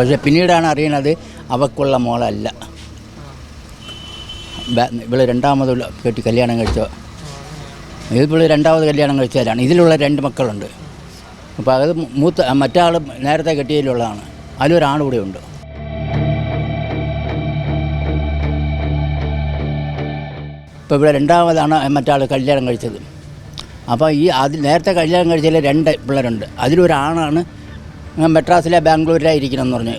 പക്ഷേ പിന്നീടാണ് അറിയണത് അവക്കുള്ള മോളല്ല. ഇവിടെ രണ്ടാമത് കെട്ടി കല്യാണം കഴിച്ചോ? ഇതിപ്പോൾ രണ്ടാമത് കല്യാണം കഴിച്ചവരാണ്. ഇതിലുള്ള രണ്ട് മക്കളുണ്ട്. അപ്പോൾ അത് മൂത്ത മറ്റാൾ നേരത്തെ കെട്ടിയതിലുള്ളതാണ്. അതിലൊരാൾ കൂടെ ഉണ്ട്. ഇപ്പോൾ ഇവിടെ രണ്ടാമതാണ് മറ്റാൾ കല്യാണം കഴിച്ചത്. അപ്പോൾ ഈ അത് നേരത്തെ കല്യാണം കഴിച്ചതിൽ രണ്ട് പിള്ളേരുണ്ട്. അതിലൊരാണാണ് മെട്രാസിലെ ബാംഗ്ലൂരിലായിരിക്കണം എന്ന് പറഞ്ഞു.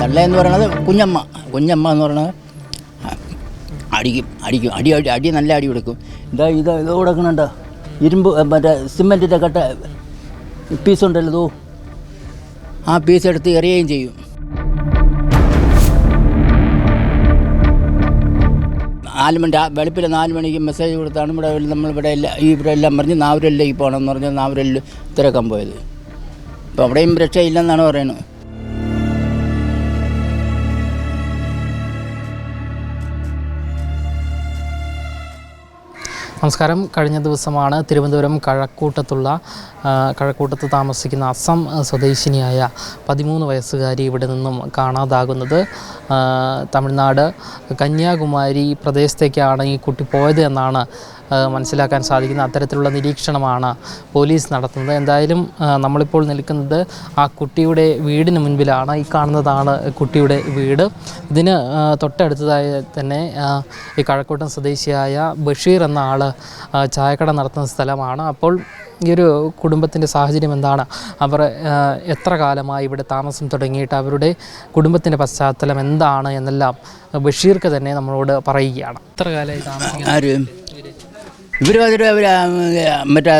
തള്ള എന്ന് പറയുന്നത് കുഞ്ഞമ്മ. കുഞ്ഞമ്മ എന്ന് പറയുന്നത് അടിക്കും അടിക്കും അടി അടി അടി നല്ല അടി കൊടുക്കും. ഇതാ ഇത് ഇത് കൊടുക്കണുണ്ടോ ഇരുമ്പ് മറ്റേ സിമെന്റിന്റെ കട്ട പീസ് ഉണ്ടല്ലോ ആ പീസ് എടുത്ത് എറിയുകയും ചെയ്യും. നാല് മണി വെളുപ്പിൽ നാല് മണിക്ക് മെസ്സേജ് കൊടുത്താണ് ഇവിടെ നമ്മളിവിടെ എല്ലാം ഈ ഇവിടെ എല്ലാം പറഞ്ഞ് നാവൂരല്ലേക്ക് പോകണം എന്ന് പറഞ്ഞ് നാവൂരല്ല് തിരക്കാൻ പോയത്. അപ്പോൾ അവിടെയും രക്ഷയില്ലെന്നാണ് പറയുന്നത്. നമസ്കാരം. കഴിഞ്ഞ ദിവസമാണ് തിരുവനന്തപുരം കഴക്കൂട്ടത്തുള്ള കഴക്കൂട്ടത്ത് താമസിക്കുന്ന അസം സ്വദേശിനിയായ പതിമൂന്ന് വയസ്സുകാരി ഇവിടെ നിന്നും കാണാതാകുന്നത്. തമിഴ്നാട് കന്യാകുമാരി പ്രദേശത്തേക്കാണ് ഈ കുട്ടി പോയത് എന്നാണ് മനസ്സിലാക്കാൻ സാധിക്കുന്ന അത്തരത്തിലുള്ള നിരീക്ഷണമാണ് പോലീസ് നടത്തുന്നത്. എന്തായാലും നമ്മളിപ്പോൾ നിൽക്കുന്നത് ആ കുട്ടിയുടെ വീടിന് മുൻപിലാണ്. ഈ കാണുന്നതാണ് കുട്ടിയുടെ വീട്. ഇതിന് തൊട്ടടുത്തതായി തന്നെ ഈ കഴക്കൂട്ടം സ്വദേശിയായ ബഷീർ എന്ന ആൾ ചായക്കട നടത്തുന്ന സ്ഥലമാണ്. അപ്പോൾ ഈ ഒരു കുടുംബത്തിന്റെ സാഹചര്യം എന്താണ്? അവർ എത്ര കാലമായി ഇവിടെ താമസം തുടങ്ങിയിട്ട് അവരുടെ കുടുംബത്തിന്റെ പശ്ചാത്തലം എന്താണ് എന്നെല്ലാം ബഷീർക്ക് തന്നെ നമ്മളോട് പറയുകയാണ്. എത്ര കാലമായി താമസിക്കുന്നത് ഇവർ വന്നിട്ട് മറ്റേ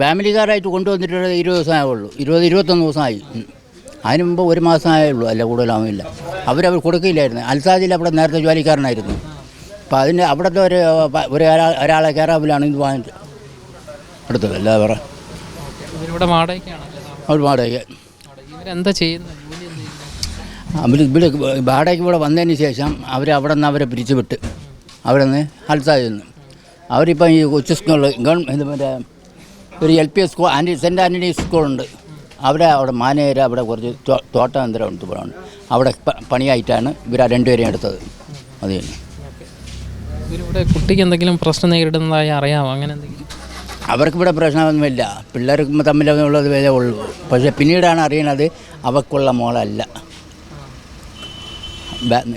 ഫാമിലിക്കാരായിട്ട് കൊണ്ടുവന്നിട്ട് ഇരുപത് ദിവസമേ ഉള്ളൂ ഇരുപത് ഇരുപത്തൊന്ന് ദിവസമായി. അതിന് മുമ്പ് ഒരു മാസമായേ ഉള്ളൂ അല്ല കൂടുതലാവുമില്ല അവരവർ കൊടുക്കില്ലായിരുന്നു. അൽസാദിൽ അവിടെ നേരത്തെ ജോലിക്കാരനായിരുന്നു. അപ്പോൾ അതിന് അവിടുത്തെ ഒരു ഒരു ഒരാളെ കയറാവിലാണ് ഇത് വാങ്ങിച്ചത് അടുത്തത് അല്ല വേറെ. അവർ ചെയ്യുന്നത്? ഇവിടെ വാടകയ്ക്ക് ഇവിടെ വന്നതിന് ശേഷം അവർ അവിടെ നിന്ന് അവരെ പിരിച്ചുവിട്ട്. അവിടെ നിന്ന് ഹൽസായി നിന്ന്. അവരിപ്പം ഈ കൊച്ചു സ്കൂളിൽ ഗവൺമെന്റ് മറ്റേ ഒരു എൽ പി എസ് സ്കൂൾ ആന്റി സെന്റ് ആന്റണി സ്കൂളുണ്ട്. അവിടെ അവിടെ മാനേജർ അവിടെ കുറച്ച് തോട്ടം ഉണ്ട് പോകണം അവിടെ പണിയായിട്ടാണ് ഇവർ രണ്ടുപേരെയും എടുത്തത്. അത് തന്നെ ഇവരിവിടെ കുട്ടിക്ക് എന്തെങ്കിലും പ്രശ്നം നേരിടുന്നതായി അറിയാമോ? അങ്ങനെ എന്തെങ്കിലും? അവർക്ക് ഇവിടെ പ്രശ്നമൊന്നുമില്ല. പിള്ളേർക്ക് തമ്മിലുള്ളത് വില ഉള്ളു. പക്ഷേ പിന്നീടാണ് അറിയണത് അവക്കുള്ള മോളല്ല.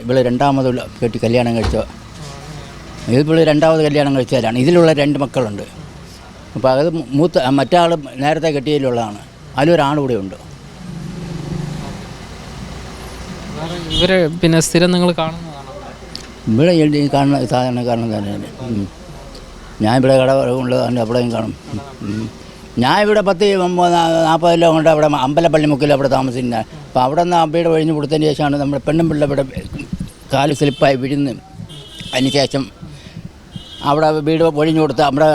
ഇവിടെ രണ്ടാമത് കെട്ടി കല്യാണം കഴിച്ച ഇതിപ്പോൾ രണ്ടാമത് കല്യാണം കഴിച്ചവരാണ്. ഇതിലുള്ള രണ്ട് മക്കളുണ്ട്. അപ്പോൾ അത് മൂത്ത മറ്റാൾ നേരത്തെ കെട്ടിയതിലുള്ളതാണ്. അതിലൊരാൾ കൂടെ ഉണ്ട്. ഇവരെ പിന്നെ സ്ഥിരം നിങ്ങൾ കാണുന്നതാണോ ഇവിടെ ഈ കാണുന്ന സാധാരണ കാരണം തന്നെയാണ്. ഞാൻ ഇവിടെ കട ഉള്ളത് അവിടെയും കാണും. ഞാൻ ഇവിടെ പത്ത് നാൽപ്പത് കിലോ കൊണ്ട് അവിടെ അമ്പലപ്പള്ളി മുക്കിൽ അവിടെ താമസിക്കുന്നത് അപ്പോൾ അവിടെ നിന്ന് അമ്പയുടെ ഒഴിഞ്ഞ് കൊടുത്തതിന് ശേഷമാണ് നമ്മുടെ പെണ്ണും പിള്ള ഇവിടെ കാൽ സ്ലിപ്പായി വിഴുന്ന്. അതിന് ശേഷം അവിടെ വീട് ഒഴിഞ്ഞു കൊടുത്ത് നമ്മുടെ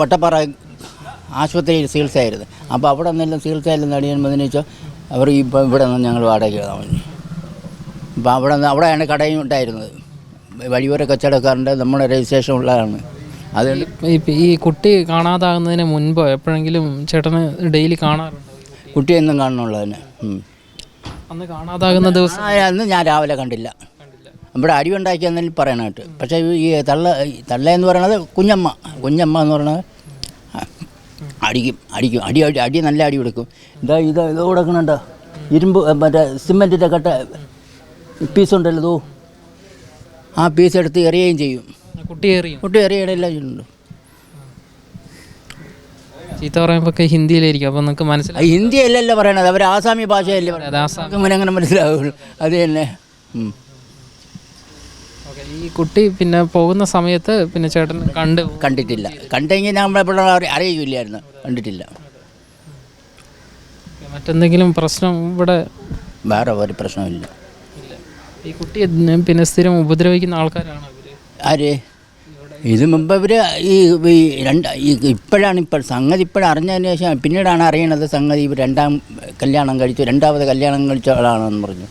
വട്ടപ്പാറ ആശുപത്രിയിൽ ചികിത്സയായിരുന്നു. അപ്പോൾ അവിടെ നിന്നെല്ലാം ചികിത്സയെല്ലാം നേടിയതിന് വെച്ചാൽ അവർ ഇപ്പം ഇവിടെ നിന്ന് ഞങ്ങൾ വാടകയ്ക്ക് അപ്പോൾ അവിടെ നിന്ന് അവിടെയാണ് കടയും ഉണ്ടായിരുന്നത്. വഴിയോര കച്ചവടക്കാരന്റെ നമ്മുടെ രജിസ്ട്രേഷൻ ഉള്ളതാണ്. അത് ഈ- കുട്ടി കാണാതാകുന്നതിന് മുൻപ് എപ്പോഴെങ്കിലും ചേട്ടന് ഡെയിലി കാണാറുണ്ടോ? കുട്ടി എന്നും തന്നെ. ഉം. അന്ന് കാണാതാകുന്ന ദിവസം അന്ന് ഞാൻ രാവിലെ കണ്ടില്ല. ഇവിടെ അടി ഉണ്ടാക്കിയെന്നതിൽ പറയാനായിട്ട് പക്ഷേ ഈ തള്ള തള്ള എന്ന് പറയണത് കുഞ്ഞമ്മ. കുഞ്ഞമ്മ എന്ന് പറയണത് അടിക്കും അടിക്കും. അടി അടി അടി നല്ല അടി കൊടുക്കും. ഇതാ ഇതാ ഇത് കൊടുക്കണുണ്ടോ? ഇരുമ്പ് മറ്റേ സിമെന്റിന്റെ കട്ട പീസ് ഉണ്ടല്ലോ ഇതോ. ആ പീസ് എടുത്ത് എറിയുകയും ചെയ്യും. കുട്ടി എറിയും. കുട്ടി എറിയണമെല്ലാം ചെയ്യുന്നുണ്ട് ചീത്ത പറയുമ്പോൾ ഒക്കെ ഹിന്ദിയിലായിരിക്കും. അപ്പോൾ നിങ്ങൾക്ക് മനസ്സിലായി ഹിന്ദി അല്ലല്ലോ പറയണത്. അവർ ആസാമി ഭാഷയല്ലേ പറയുന്നത് ആസാം അങ്ങനെ മനസ്സിലാവുള്ളൂ. അത് തന്നെ. ഈ കുട്ടി പിന്നെ പോകുന്ന സമയത്ത് പിന്നെ ചേട്ടൻ കണ്ട് കണ്ടിട്ടില്ല. കണ്ടെങ്കിൽ നമ്മളെ പിള്ളേർ അറി- അറിയിക്കില്ലായിരുന്നു കണ്ടിട്ടില്ല. മറ്റെന്തെങ്കിലും പ്രശ്നം ഇവിടെ? വേറെ ഒരു പ്രശ്നമില്ല ഈ കുട്ടിയെ പിന്നെ സ്ഥിരം ഉപദ്രവിക്കുന്ന ആൾക്കാരാണ് ആര്? ഇത് മുമ്പ് ഇവർ ഈ രണ്ട് ഇപ്പോഴാണ് ഇപ്പോൾ സംഗതി ഇപ്പോഴും അറിഞ്ഞതിന് ശേഷം പിന്നീടാണ് അറിയണത് സംഗതി ഇവർ രണ്ടാം കല്യാണം കഴിച്ചു രണ്ടാമത് കല്യാണം കഴിച്ച ആളാണെന്ന് പറഞ്ഞു.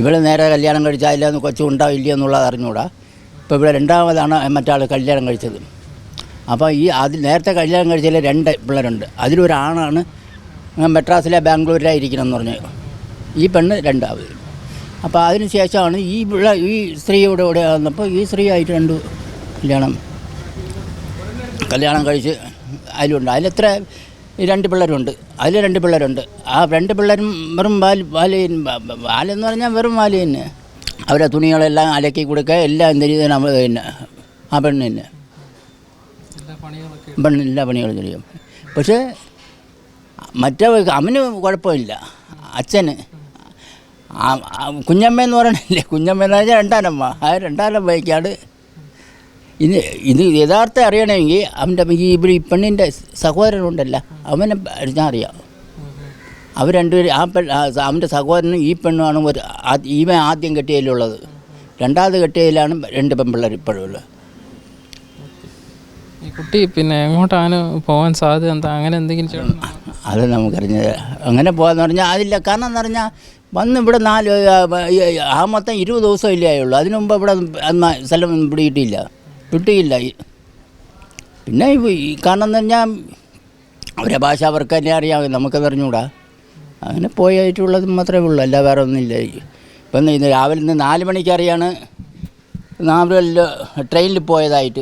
ഇവൾ നേരെ കല്യാണം കഴിച്ചാൽ കൊച്ചു ഉണ്ടാവില്ല എന്നുള്ളത് അറിഞ്ഞുകൂടാ ഇപ്പോൾ ഇവിടെ രണ്ടാമതാണ് മറ്റാൾ കല്യാണം കഴിച്ചത്. അപ്പോൾ ഈ അതിൽ നേരത്തെ കല്യാണം കഴിച്ചതിൽ രണ്ട് പിള്ളേരുണ്ട്. അതിലൊരാണാണ് മെട്രാസിലെ ബാംഗ്ലൂരിലായിരിക്കണം എന്ന് പറഞ്ഞു. ഈ പെണ്ണ് രണ്ടാമത്. അപ്പോൾ അതിന് ശേഷമാണ് ഈ പിള്ള ഈ സ്ത്രീയോടെ കൂടെ വന്നപ്പോൾ ഈ സ്ത്രീ ആയിട്ട് രണ്ട് കല്യാണം കല്യാണം കഴിച്ച് അതിലുണ്ട്. അതിലെത്ര രണ്ട് പിള്ളേരുണ്ട്. അതിൽ രണ്ട് പിള്ളേരുണ്ട്. ആ രണ്ട് പിള്ളേരും വെറും ബാൽ ബാലയൻ ബാലെന്ന് പറഞ്ഞാൽ വെറും ബാൽ തന്നെ അവരെ തുണികളെല്ലാം അലക്കി കൊടുക്കുക. എല്ലാം എന്ത് നമ്മൾ തന്നെ ആ പെണ്ണ് തന്നെ പെണ്ണ് എല്ലാ പണികളും ചെയ്യും. പക്ഷേ മറ്റേ അവന് കുഴപ്പമില്ല. അച്ഛന് കുഞ്ഞമ്മ എന്ന് പറയണില്ലേ? കുഞ്ഞമ്മ എന്ന് പറഞ്ഞാൽ രണ്ടാനമ്മ. ആ രണ്ടാനമ്മയ്ക്കാണ് ഇത് ഇത് യഥാർത്ഥം അറിയണമെങ്കിൽ അവന്റെ ഈ ഇവിടെ ഈ പെണ്ണിന്റെ സഹോദരനുണ്ടല്ല. അവനെ ഞാൻ അറിയാം. അവർ രണ്ടുപേരും ആ പെൺ അവന്റെ സഹോദരനും ഈ പെണ്ണുമാണ് ഒരു ഇവ ഇവൻ ആദ്യം കെട്ടിയതിലുള്ളത്. രണ്ടാമത് കെട്ടിയതിലാണ് രണ്ട് പെൺപിള്ളേർ ഇപ്പോഴും ഉള്ളത്. ഈ കുട്ടി പിന്നെ എങ്ങോട്ടാണ് പോകാൻ സാധ്യത? എന്താ അങ്ങനെ എന്തെങ്കിലും അത് നമുക്കറിഞ്ഞത് അങ്ങനെ പോകാന്ന് പറഞ്ഞാൽ അതില്ല. കാരണം എന്ന് പറഞ്ഞാൽ വന്ന് ഇവിടെ നാല് ആ, മൊത്തം ഇരുപത് ദിവസം ഇല്ലേ ഉള്ളൂ അതിനു മുമ്പ് ഇവിടെ സ്ഥലം പിടിയിട്ടില്ല. കിട്ടിയില്ല പിന്നെ ഈ- കാരണം പറഞ്ഞാൽ അവരെ ഭാഷ അവർക്ക് തന്നെ അറിയാം. നമുക്കത് അറിഞ്ഞൂടാ. അങ്ങനെ പോയായിട്ടുള്ളത് മാത്രമേ ഉള്ളൂ. അല്ല വേറെ ഒന്നുമില്ല. ഇപ്പം ഇന്ന് രാവിലെ നിന്ന് നാല് മണിക്കറിയാണ് നാവിൽ ട്രെയിനിൽ പോയതായിട്ട്.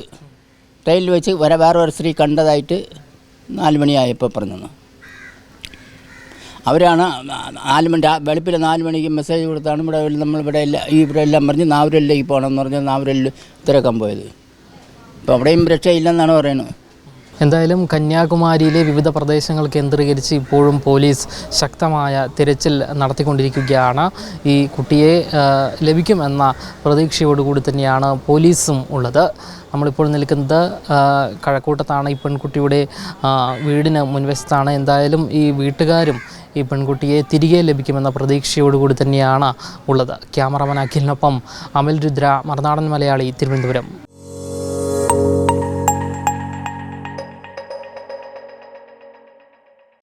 ട്രെയിനിൽ വെച്ച് വരെ വേറെ ഒരു സ്ത്രീ കണ്ടതായിട്ട് നാല് മണിയായപ്പോൾ പറഞ്ഞു അവരാണ് നാല് മണി വെളുപ്പിലെ നാല് മണിക്ക് മെസ്സേജ് കൊടുത്താണ് ഇവിടെ നമ്മൾ ഇവിടെ എല്ലാം ഈ ഇവിടെ എല്ലാം പറഞ്ഞ് നാവൂരിലേക്ക് പോകണം എന്ന് പറഞ്ഞ് നാവൂരിൽ തിരക്കാൻ പോയത്. അപ്പോൾ അവിടെയും രക്ഷയില്ലെന്നാണ് പറയുന്നത്. എന്തായാലും കന്യാകുമാരിയിലെ വിവിധ പ്രദേശങ്ങൾ കേന്ദ്രീകരിച്ച് ഇപ്പോഴും പോലീസ് ശക്തമായ തിരച്ചിൽ നടത്തിക്കൊണ്ടിരിക്കുകയാണ്. ഈ കുട്ടിയെ ലഭിക്കുമെന്ന പ്രതീക്ഷയോടുകൂടി തന്നെയാണ് പോലീസും ഉള്ളത്. നമ്മളിപ്പോൾ നിൽക്കുന്നത് കഴക്കൂട്ടത്താണ്. ഈ പെൺകുട്ടിയുടെ വീടിന് മുൻവശത്താണ്. എന്തായാലും ഈ വീട്ടുകാരും ഈ പെൺകുട്ടിയെ തിരികെ ലഭിക്കുമെന്ന പ്രതീക്ഷയോടുകൂടി തന്നെയാണ് ഉള്ളത്. ക്യാമറമാൻ അഖിലിനൊപ്പം അമൽ രുദ്ര മറുനാടൻ മലയാളി തിരുവനന്തപുരം.